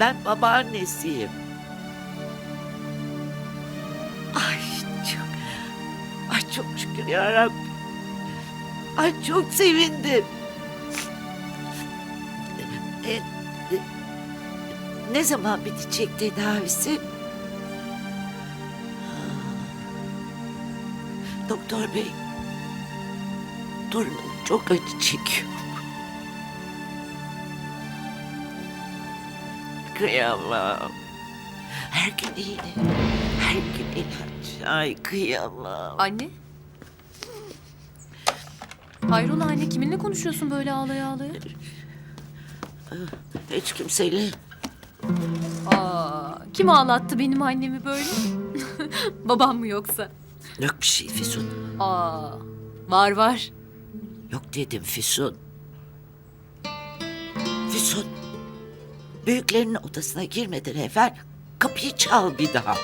Ben babaannesiyim. Ay çok, ay çok şükür yarabbim. Ay çok sevindim. E, e, ne zaman bitecek tedavisi? Doktor bey, torunum çok acı çekiyor. Kıyamam. Her gün iğne, her gün ilaç. Ay kıyamam. Anne? Hayrola anne kiminle konuşuyorsun böyle ağlaya ağlaya? Hiç kimseyle Aa, kim ağlattı benim annemi böyle? Babam mı yoksa? yok bir şey Füsun. Aa, var var. Yok dedim Füsun. Füsun. Büyüklerinin odasına girmeden evvel kapıyı çal bir daha.